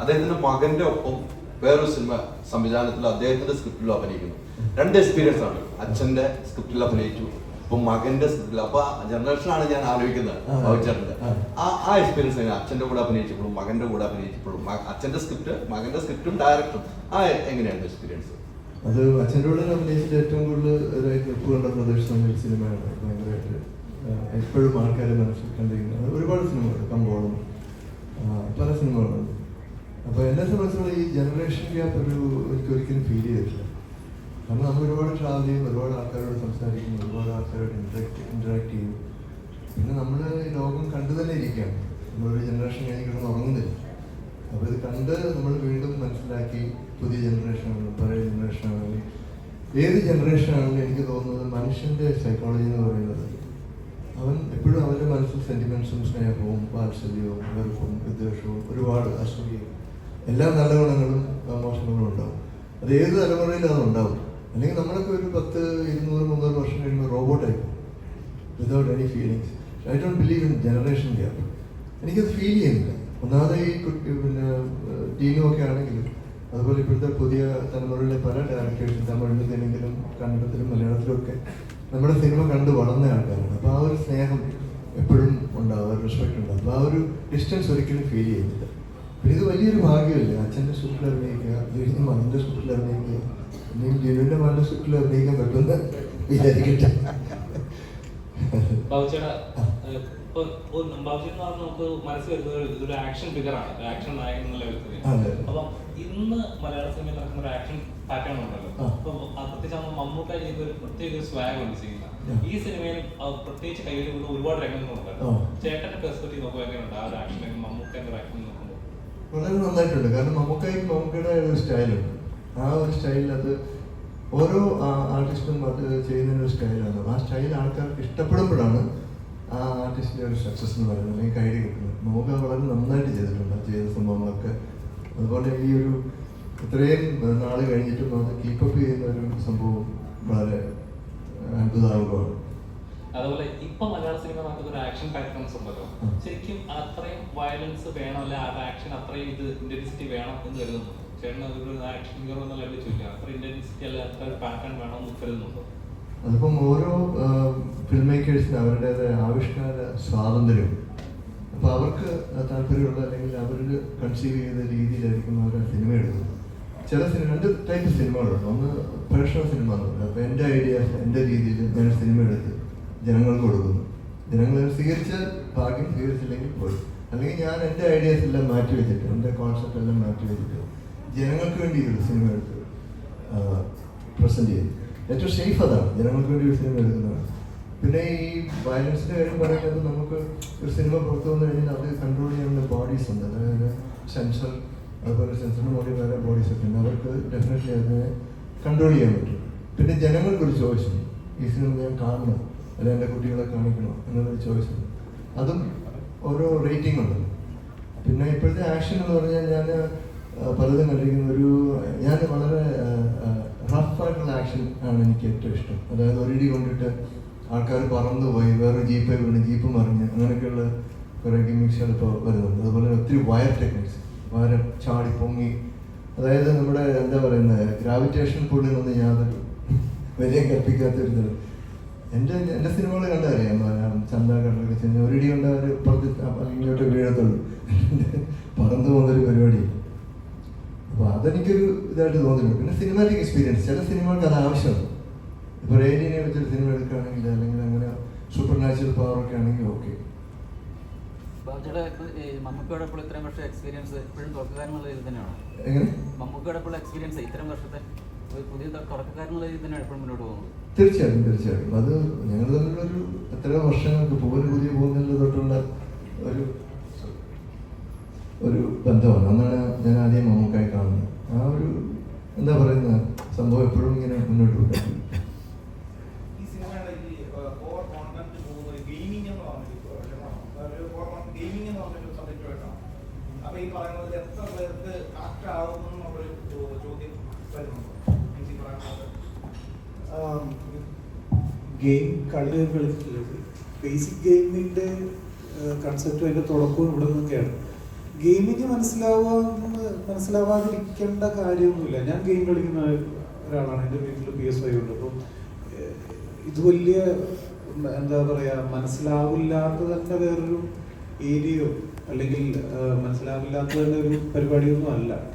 അദ്ദേഹത്തിന്റെ മകന്റെ ഒപ്പം വേറൊരു സിനിമ സംവിധാനത്തിൽ അദ്ദേഹത്തിന്റെ സ്ക്രിപ്റ്റിൽ അഭിനയിക്കുന്നു. രണ്ട് എക്സ്പീരിയൻസ് ആണ്. അച്ഛന്റെ സ്ക്രിപ്റ്റിൽ അഭിനയിച്ചു ഇപ്പൊ മകന്റെ സ്ക്രിപ്റ്റിൽ. അപ്പൊ ജനറേഷനാണ് ഞാൻ ആലോചിക്കുന്നത് ആ. ആ. എക്സ്പീരിയൻസ് എങ്ങനെ അച്ഛന്റെ കൂടെ അഭിനയിച്ചപ്പോഴും മകന്റെ കൂടെ അഭിനയിച്ചപ്പോഴും അച്ഛന്റെ സ്ക്രിപ്റ്റ് മകന്റെ സ്ക്രിപ്റ്റും ഡയറക്ടറും ആ എങ്ങനെയാണ് എക്സ്പീരിയൻസ് അത് അച്ഛന്റെ കൂടെ അഭിനയിച്ചിട്ട് ഏറ്റവും കൂടുതൽ ഒരു ക്ലിപ്പ് കണ്ട പ്രദർശനം ഒരു സിനിമയാണ്. ഭയങ്കരമായിട്ട് എപ്പോഴും ആൾക്കാരെ മനസ്സിൽ കണ്ടിരിക്കുന്നത്. ഒരുപാട് സിനിമകൾ കമ്പോളം പല സിനിമകളുണ്ട്. അപ്പോൾ എന്നെ സംബന്ധിച്ചുള്ള ഈ ജനറേഷൻ ഗ്യാപ്പ് ഒരു എനിക്ക് ഒരിക്കലും ഫീൽ ചെയ്തിട്ടില്ല. കാരണം നമ്മൾ ഒരുപാട് ട്രാവൽ ചെയ്യും ഒരുപാട് ആൾക്കാരോട് സംസാരിക്കും ഒരുപാട് ആൾക്കാരോട് ഇൻട്രാക്ട് ഇൻട്രാക്ട് ചെയ്യും. പിന്നെ നമ്മൾ ഈ ലോകം കണ്ടു തന്നെ ഇരിക്കുകയാണ്. നമ്മളൊരു ജനറേഷൻ കഴിഞ്ഞ് കിടന്ന് ഉറങ്ങുന്നില്ല. അപ്പോൾ ഇത് കണ്ട് നമ്മൾ വീണ്ടും മനസ്സിലാക്കി പുതിയ ജനറേഷനാണ് പഴയ ജനറേഷനാണ് ഏത് ജനറേഷനാണെങ്കിലും എനിക്ക് തോന്നുന്നത് മനുഷ്യന്റെ സൈക്കോളജി എന്ന് പറയുന്നത് അവൻ എപ്പോഴും അവന്റെ മനസ്സിൽ സെന്റിമെൻസും സ്നേഹവും വാത്സല്യവും വെറുപ്പും വിദ്വേഷവും ഒരുപാട് അസൂയയും എല്ലാ നല്ല ഗുണങ്ങളും മോശങ്ങളും ഉണ്ടാവും. അത് ഏത് തലമുറയിലും അതുണ്ടാവും അല്ലെങ്കിൽ നമ്മളൊക്കെ ഒരു പത്ത് ഇരുന്നൂറ് മുന്നൂറ് വർഷം കഴിയുമ്പോൾ റോബോട്ടായി without any feelings I don't believe in generation gap എനിക്കത് ഫീൽ ചെയ്യുന്നില്ല. ഒന്നാമത് ഈ കുട്ടി പിന്നെ ടീനും ഒക്കെ ആണെങ്കിലും അതുപോലെ ഇപ്പോഴത്തെ പുതിയ തലമുറയിലെ പല ഡയറക്ടേഴ്സും തമിഴിലും തെലുങ്കിലും കന്നഡത്തിലും മലയാളത്തിലും ഒക്കെ നമ്മുടെ സിനിമ കണ്ട് വളർന്ന ആൾക്കാരാണ്. അപ്പോൾ ആ ഒരു സ്നേഹം എപ്പോഴും ഉണ്ടാവും റെസ്പെക്ട് ഉണ്ടാവും. അപ്പോൾ ആ ഒരു ഡിസ്റ്റൻസ് ഒരിക്കലും ഫീൽ ചെയ്യുന്നില്ല. പിന്നെ ഇത് വലിയൊരു ഭാഗ്യമല്ലേ? അച്ഛന്റെ സ്ക്രിപ്റ്റിൽ അഭിനയിക്കുക ജിവിന്റെ മകന്റെ സ്ക്രിപ്റ്റിൽ അഭിനയിക്കുക ഇനിയും ജിവിന്റെ മകന്റെ സ്ക്രിപ്റ്റിൽ അഭിനയിക്കാൻ പറ്റുമെന്ന് വിചാരിക്കട്ടെ. എന്ന് പറഞ്ഞാൽ നമുക്ക് മനസ്സിൽ വരുന്നത് ഒരു- ഇതൊരു ആക്ഷൻ ഫിഗറാണ് ആക്ഷൻ നായകൻ എന്നുള്ള ലെവലിൽ അതെ. അപ്പൊ ഇന്ന് മലയാള സിനിമയിൽ നടക്കുന്ന ഒരു ആക്ഷൻ പാറ്റേൺ ഉണ്ടല്ലോ. ആ. ആ പ്രത്യേകിച്ച് നമ്മൾ മമ്മൂക്ക ചെയ്ത ഒരു പ്രത്യേക സ്വാഗ് ഉണ്ട് ചെയ്യുന്ന ഈ സിനിമയിൽ ആ പ്രത്യേകിച്ച് കയ്യിൽ കൊണ്ട് ഒരുപാട് രംഗങ്ങളുണ്ട്. ചേട്ടന്റെ പെർസ്പെക്റ്റീവ് നോക്കുമ്പോൾ എങ്ങനെയുണ്ട്? ആ ഒരു ആക്ഷൻ മമ്മൂക്ക എന്ന ആക്ഷൻ നോക്കുമ്പോൾ വളരെ നന്നായിട്ടുണ്ട്. കാരണം നമുക്കായി മമ്മൂക്കയുടെ ഒരു സ്റ്റൈലുണ്ട്. ആ ഒരു സ്റ്റൈലിൽ അത് ഓരോ ആർട്ടിസ്റ്റും അത് ചെയ്യുന്നതിന് ഒരു സ്റ്റൈലാണ് ആ സ്റ്റൈൽ ആൾക്കാർക്ക് ഇഷ്ടപ്പെടുമ്പോഴാണ് ആ ആർട്ടിസ്റ്റിന്റെ ഒരു സക്സസ് എന്ന് പറയുന്നത് അല്ലെങ്കിൽ കൈഡി കിട്ടുന്നത്. നമുക്ക് വളരെ നന്നായിട്ട് ചെയ്തിട്ടുണ്ട് ആ ചെയ്ത സംഭവങ്ങളൊക്കെ. അതുപോലെ ഈ ഒരു ഇത്രയും നാൾ കഴിഞ്ഞിട്ടും അത് കീപ്പപ്പ് ചെയ്യുന്ന ഒരു സംഭവം വളരെ അത്ഭുതാവകമാണ് അതുപോലെ ഇപ്പൊ മലയാള സിനിമ നടത്തുന്ന ഒരു ആക്ഷൻ പാറ്റേൺസ് ഉണ്ടല്ലോ. ശരിക്കും അത്രയും വയലൻസ് വേണം അല്ലെ ആ ആക്ഷൻ അത്രയും ഇത് ഇന്റൻസിറ്റി വേണം എന്ന് കരുതുന്നു. ചേട്ടൻ ഒരു ആക്ഷൻ ഹീറോ എന്നുള്ള അത്ര ഇന്റൻസിറ്റി അല്ലെ അത്ര പാറ്റേൺ വേണം എന്ന് കരുതുന്നുണ്ടോ? അതിപ്പം ഓരോ ഫിലിം മേക്കേഴ്സിന് അവരുടേതായ ആവിഷ്കാര സ്വാതന്ത്ര്യം. അപ്പോൾ അവർക്ക് താല്പര്യമുള്ള അല്ലെങ്കിൽ അവർ കൺസീവ് ചെയ്ത രീതിയിലായിരിക്കും അവർ സിനിമ എടുക്കുന്നത്. ചില സിനിമ രണ്ട് ടൈപ്പ് സിനിമകളുണ്ട് ഒന്ന് പേഴ്സണൽ സിനിമ എന്ന് പറയുന്നത് അപ്പോൾ എന്റെ ഐഡിയാസ് എന്റെ രീതിയിൽ ഞാൻ സിനിമ എടുത്ത് ജനങ്ങൾക്ക് കൊടുക്കുന്നു. ജനങ്ങൾ സ്വീകരിച്ച ഭാഗ്യം സ്വീകരിച്ചില്ലെങ്കിൽ പോയി അല്ലെങ്കിൽ ഞാൻ എന്റെ ഐഡിയാസ് എല്ലാം മാറ്റി വെച്ചിട്ട് എന്റെ കോൺസെപ്റ്റ് എല്ലാം മാറ്റി വെച്ചിട്ട് ജനങ്ങൾക്ക് വേണ്ടി ഒരു സിനിമ എടുത്ത് പ്രസന്റ് ചെയ്തു ഏറ്റവും സേഫ് അതാണ്. ജനങ്ങൾക്ക് വേണ്ടി ഒരു സിനിമ എടുക്കുന്നതാണ്. പിന്നെ ഈ വയലൻസിന്റെ കാര്യം പറയുന്നത് നമുക്ക് ഒരു സിനിമ പുറത്തു വന്നു കഴിഞ്ഞാൽ അത് കൺട്രോൾ ചെയ്യുന്ന ബോഡീസ് ഉണ്ട്. അതായത് സെൻസർ അതുപോലെ സെൻസറിന് മുകളിൽ വേറെ ബോഡീസ് ഒക്കെ ഉണ്ട്. അവർക്ക് ഡെഫിനറ്റ്ലി അതിനെ കൺട്രോൾ ചെയ്യാൻ പറ്റും. പിന്നെ ജനങ്ങൾക്കൊരു ചോയ്സ് ഈ സിനിമ ഞാൻ കാണണം അല്ലെങ്കിൽ എന്റെ കുട്ടികളെ കാണിക്കണോ എന്നുള്ളൊരു ചോയ്സ്. ഉണ്ട് അതും ഓരോ റേറ്റിംഗ് ഉണ്ട്. പിന്നെ ഇപ്പോഴത്തെ ആക്ഷൻ എന്ന് പറഞ്ഞാൽ ഞാൻ പലതും കണ്ടിരിക്കുന്ന. ഒരു ഞാൻ വളരെ റഫായിട്ടുള്ള ആക്ഷൻ ആണ് എനിക്ക് ഏറ്റവും ഇഷ്ടം. അതായത് ഒരിടി കൊണ്ടിട്ട് ആൾക്കാർ പറന്നു പോയി വേറെ ജീപ്പ് വീണ് ജീപ്പ് മറിഞ്ഞ് അങ്ങനെയൊക്കെയുള്ള കുറേ ഗിമിക്സുകൾ ഇപ്പോൾ വരുന്നുണ്ട്. അതുപോലെ ഒത്തിരി വയർ ടെക്നിക്സ് വയർ ചാടി പൊങ്ങി. അതായത് നമ്മുടെ എന്താ പറയുന്നത് ഗ്രാവിറ്റേഷൻ പുള്ളിൽ നിന്ന് യാതൊരു വലിയ കൽപ്പിക്കാത്തൊരു ഇത്. എന്റെ എന്റെ സിനിമകൾ കണ്ടറിയാം ചന്ത കടലൊക്കെ ചെന്ന് ഒരിടി കൊണ്ട് അവർ പുറത്ത് ഇങ്ങോട്ട് വീഴത്തുള്ളൂ. പറന്നു പോകുന്നൊരു പരിപാടി. അപ്പോൾ അതെനിക്കൊരു ഇതായിട്ട് തോന്നുന്നുണ്ട്. പിന്നെ സിനിമാറ്റിക് എക്സ്പീരിയൻസ് ചില സിനിമകൾക്ക് അത് ആവശ്യമാണ്. ഇപ്പോൾ റേഡിയനെ വെച്ചൊരു സിനിമ എടുക്കുകയാണെങ്കിൽ അല്ലെങ്കിൽ അങ്ങനെ സൂപ്പർ നാച്ചുറൽ പവർ ഒക്കെ ആണെങ്കിൽ ഓക്കെ ഇപ്പൊ മമ്മൂക്കയുടെ ഇപ്പോൾ ഇത്രയും വർഷം എക്സ്പീരിയൻസ് തന്നെയാണോ മമ്മൂക്കയുടെ ഇപ്പോൾ എക്സ്പീരിയൻസ് ഇത്രയും വർഷത്തെ തീർച്ചയായിട്ടും തീർച്ചയായിട്ടും. അത് ഞങ്ങൾ തമ്മിലൊരു എത്ര വർഷങ്ങൾക്ക് പൂവിന് പുതിയ പോകുന്നതിൽ തൊട്ടുള്ള ഒരു ഒരു ബന്ധമാണ്. അന്നാണ് ഞാൻ ആദ്യം മമ്മൂക്കായി കാണുന്നത്. ആ ഒരു എന്താ പറയുന്ന സംഭവം എപ്പോഴും ഇങ്ങനെ മുന്നോട്ട് പോകും ഈ അപ്പൊ പറയുന്നത് എത്ര പേർക്ക് കണക്ട് ആവുന്നു എന്നുള്ളൊരു ചോ- ചോദ്യം വരുന്നുണ്ട് എനിക്ക് ഈ പറയുന്നത് ഗെയിം കളി കളിക്കുന്നത്. ബേസിക് ഗെയിമിന്റെ കൺസെപ്റ്റും അതിന്റെ തുടക്കവും ഇവിടെ നിന്നൊക്കെയാണ്. ഗെയിമിങ് മനസ്സിലാവുക മനസ്സിലാവാതിരിക്കേണ്ട കാര്യമൊന്നുമില്ല. ഞാൻ ഗെയിം കളിക്കുന്ന ഒരാളാണ്. എന്റെ വീട്ടിൽ പി എസ് ഫൈവ് ഉണ്ട്. അപ്പം ഇത് വലിയ എന്താ പറയുക മനസ്സിലാവില്ലാത്ത തന്നെ വേറൊരു ഏരിയയോ അല്ലെങ്കിൽ മനസ്സിലാവില്ലാത്ത തന്നെ ഒരു പരിപാടിയൊന്നും അല്ല.